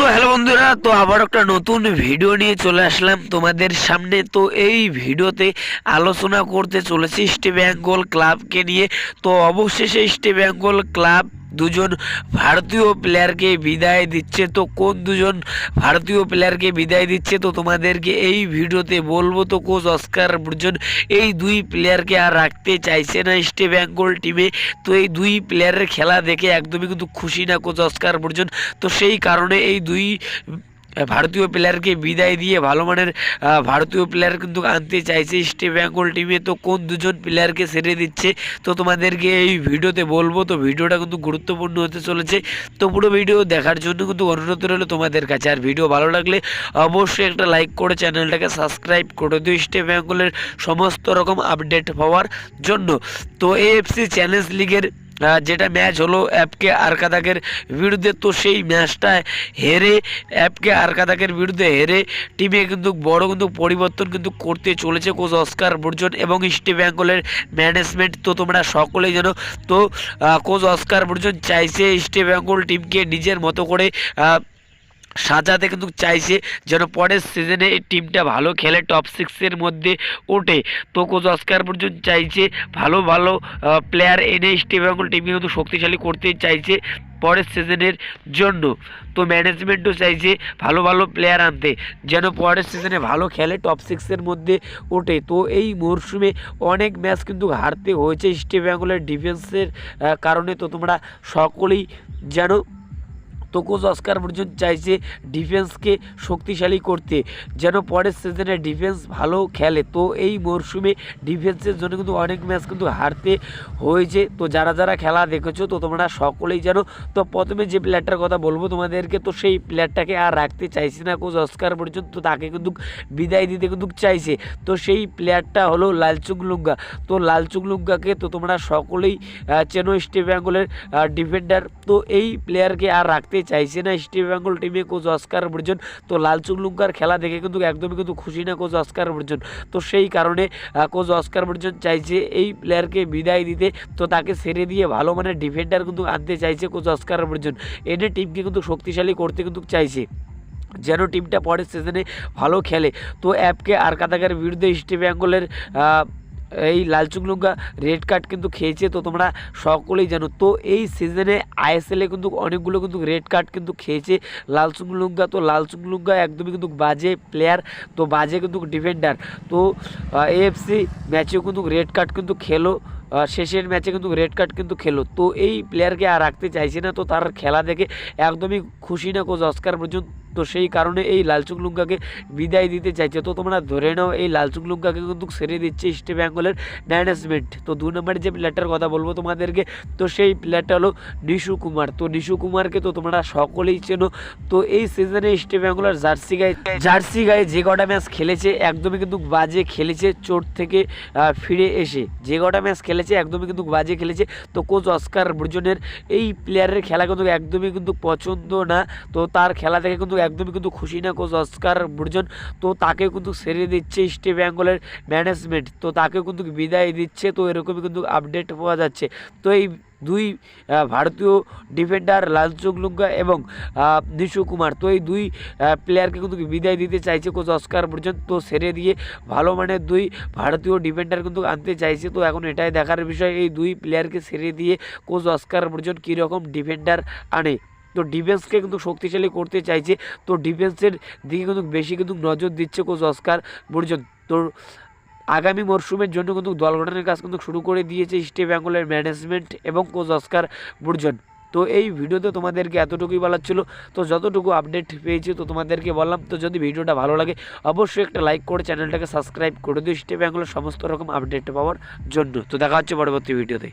তো হ্যালো বন্ধুরা, তো আবার একটা নতুন ভিডিও নিয়ে চলে আসলাম তোমাদের সামনে। তো এই ভিডিওতে আলোচনা করতে চলেছি স্টে বেঙ্গল ক্লাবকে নিয়ে। তো অবশেষে স্টে বেঙ্গল ক্লাব দুজন ভারতীয় প্লেয়ারকে বিদায় দিচ্ছে। তো কোন দুজন ভারতীয় প্লেয়ারকে বিদায় দিচ্ছে? তো তোমাদেরকে এই ভিডিওতে বলব তো কোচ অস্কার বুর্জন, এই দুই প্লেয়ারকে আর রাখতে চাইছে না ইস্টে বেঙ্গল টিমে তো এই দুই প্লেয়ারের খেলা দেখে একদমই কিন্তু খুশি না কোচ অস্কার বুর্জন। তো সেই কারণে এই দুই ভারতীয় প্লেয়ারকে বিদায় দিয়ে ভালো মানের ভারতীয় প্লেয়ার কিন্তু আনতে চাইছে ইস্ট বেঙ্গল টিমে তো কোন দুজন প্লেয়ারকে সেরে দিচ্ছে? তো তোমাদেরকে এই ভিডিওতে বলব, তো ভিডিওটা কিন্তু গুরুত্বপূর্ণ হতে চলেছে। তো পুরো ভিডিও দেখার জন্য কিন্তু অনুরোধ রইল তোমাদের কাছে। আর ভিডিও ভালো লাগলে অবশ্যই একটা লাইক করে চ্যানেলটাকে সাবস্ক্রাইব করে দিও। ইস্ট বেঙ্গলের সমস্ত রকম আপডেট পাওয়ার জন্য। তো এএফসি চ্যালেঞ্জ লিগের যেটা ম্যাচ হলো অ্যাপকে আরকাদাকের বিরুদ্ধে, তো সেই ম্যাচটায় হেরে অ্যাপকে আরকাদাকের বিরুদ্ধে হেরে টিমে কিন্তু বড় কিন্তু পরিবর্তন কিন্তু করতে চলেছে কোচ অস্কার বর্জন এবং ইস্ট বেঙ্গলের ম্যানেজমেন্ট তো তোমরা সকলেই জানো। তো কোচ অস্কার বর্জন চাইছে ইস্ট বেঙ্গল টিমকে নিজের মতো করে সাজাতে কিন্তু চাইছে যেন পরের সিজনে এই টিমটা ভালো খেলে টপ সিক্সের মধ্যে ওঠে। তো কোচ অস্কার পর্যন্ত চাইছে ভালো ভালো প্লেয়ার এনে ইস্ট বেঙ্গল টিমকে কিন্তু শক্তিশালী করতে চাইছে পরের সিজনের জন্য। তো ম্যানেজমেন্টও চাইছে ভালো ভালো প্লেয়ার আনতে, যেন পরের সিজনে ভালো খেলে টপ সিক্সের মধ্যে ওঠে। তো এই মরশুমে অনেক ম্যাচ কিন্তু হারতে হয়েছে ইস্ট বেঙ্গলের ডিফেন্সের কারণে। তো তোমরা সকলেই যেন তো কোচ অস্কার পর্যন্ত চাইছে ডিফেন্সকে শক্তিশালী করতে। যেন পরের সিজনে ডিফেন্স ভালো খেলে। তো এই মরশুমে ডিফেন্সের জন্য কিন্তু অনেক ম্যাচ কিন্তু হারতে হয়েছে। তো যারা যারা খেলা দেখেছ, তো তোমরা সকলেই জানো। তো প্রথমে যে প্লেয়ারটার কথা বলব তোমাদেরকে, তো সেই প্লেয়ারটাকে আর রাখতে চাইছে না কোচ অস্কার পর্যন্ত। তাকে কিন্তু বিদায় দিতে কিন্তু চাইছে। তো সেই প্লেয়ারটা হলো লালচুক লুঙ্গা। তো লালচুক লুঙ্গাকে তো তোমরা সকলেই চেনো ইস্ট বেঙ্গলের ডিফেন্ডার তো এই প্লেয়ারকে আর রাখতে চাইছে না ইস্ট বেঙ্গল টিমে কোচ অস্কার বর্জন তো লালচুক লুঙ্গার খেলা দেখে কিন্তু একদমই কিন্তু খুশি না কোচ অস্কার বর্জন তো সেই কারণে কোচ অস্কার বর্জন চাইছে এই প্লেয়ারকে বিদায় দিতে। তো তাকে ছেড়ে দিয়ে ভালো মানের ডিফেন্ডার কিন্তু আনতে চাইছে কোচ অস্কার বর্জন এনে টিমকে কিন্তু শক্তিশালী করতে কিন্তু চাইছে। যেন টিমটা পরের সিজনে ভালো খেলে। তো অ্যাপকে আর কাতাকার বিরুদ্ধে ইস্ট বেঙ্গলের এই লালচুক লুঙ্গা রেড কার্ড কিন্তু খেয়েছে, তো তোমরা সকলেই জানো। তো এই সিজনে আইএসএলে কিন্তু অনেকগুলো কিন্তু রেড কার্ড কিন্তু খেয়েছে। লালচুক লুঙ্গা, তো লালচুক লুঙ্গা একদমই কিন্তু বাজে প্লেয়ার তো বাজে কিন্তু ডিফেন্ডার তো এএফসি ম্যাচেও কিন্তু রেড কার্ড কিন্তু খেলো শেষের ম্যাচে কিন্তু রেড কার্ড কিন্তু খেলো। তো এই প্লেয়ারকে আর রাখতে চাইছে না, তো তার খেলা দেখে একদমই খুশি না কোচ অস্কার পর্যন্ত তো সেই কারণে এই লালচুক লুঙ্গাকে বিদায় দিতে চাইছে। তো তোমরা ধরে নাও, এই লালচুক লুঙ্গাকে কিন্তু ছেড়ে দিচ্ছে ইস্ট বেঙ্গলের ম্যানেজমেন্ট তো দু নম্বরের যে প্লেয়ারটার কথা বলব তোমাদেরকে, তো সেই প্লেয়ারটা হলো নিশু কুমার। তো নিশু কুমারকে তো তোমরা সকলেই চেনো। তো এই সিজনে ইস্ট বেঙ্গলের জার্সি গায়ে জার্সি গায়ে যে কটা ম্যাচ খেলেছে, একদমই কিন্তু বাজে খেলেছে চোট থেকে ফিরে এসে। যে কটা ম্যাচ খেলেছে, একদমই কিন্তু বাজে খেলেছে। তো কোচ অস্কার ব্রুজনের এই প্লেয়ারের খেলা কিন্তু একদমই কিন্তু পছন্দ না। তো তার খেলা থেকে কিন্তু একদমই কিন্তু খুশি না কোচ অস্কার ব্রুজন। তো তাকে কিন্তু সেরে দিচ্ছে ইস্ট বেঙ্গলের ম্যানেজমেন্ট তো তাকে কিন্তু বিদায় দিচ্ছে। তো এরকমই কিন্তু আপডেট পাওয়া যাচ্ছে। তো এই দুই ভারতীয় ডিফেন্ডার লালচুক লুঙ্গা এবং নিশু কুমার। তো এই দুই প্লেয়ারকে কিন্তু বিদায় দিতে চাইছে কোচ অস্কার ব্রুজন। তো সেরে দিয়ে ভালো মানের দুই ভারতীয় ডিফেন্ডার কিন্তু আনতে চাইছে। তো এখন এটাই দেখার বিষয়, এই দুই প্লেয়ারকে সেরে দিয়ে কোচ অস্কার ব্রুজন কীরকম ডিফেন্ডার আনে। তো ডিফেন্সকে কিন্তু শক্তিশালী করতে চাইছে। তো ডিফেন্সের দিকে কিন্তু বেশি কিন্তু নজর দিচ্ছে কোচ অস্কার বর্জন। তো আগামী মরশুমের জন্য কিন্তু দল গঠনের কাজ কিন্তু শুরু করে দিয়েছে ইস্ট বেঙ্গলের ম্যানেজমেন্ট এবং কোচ অস্কার বর্জন। তো এই ভিডিওতে তোমাদেরকে এতটুকুই বলার ছিল। তো যতটুকু আপডেট পেয়েছি তো তোমাদেরকে বললাম। তো যদি ভিডিওটা ভালো লাগে অবশ্যই একটা লাইক করে চ্যানেলটাকে সাবস্ক্রাইব করে দিও। ইস্ট বেঙ্গলের সমস্ত রকম আপডেট পাওয়ার জন্য। তো দেখা হচ্ছে পরবর্তী ভিডিওতে